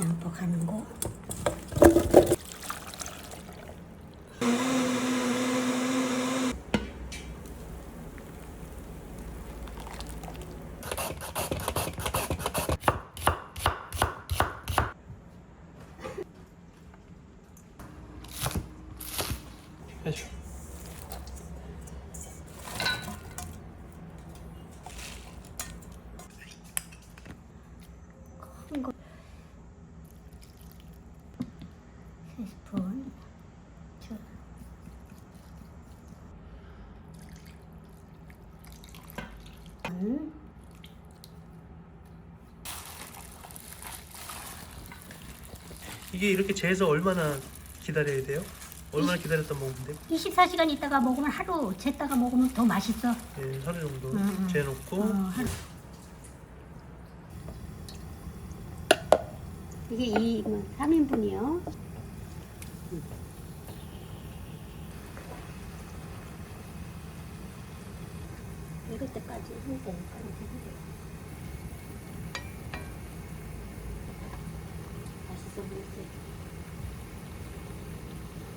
양파 가는 곳. 큰 거. 세 스푼. 이게 이렇게 재서 얼마나 기다려야 돼요? 얼마나 기다렸다 돼요? 24시간 있다가 먹으면 하루 쟀다가 먹으면 더 맛있어. 예, 하루 정도 음, 음. 재놓고 어, 하루. 이게 2, 3인분이요. 익을 때까지 한 번까지 맛있어 보이지?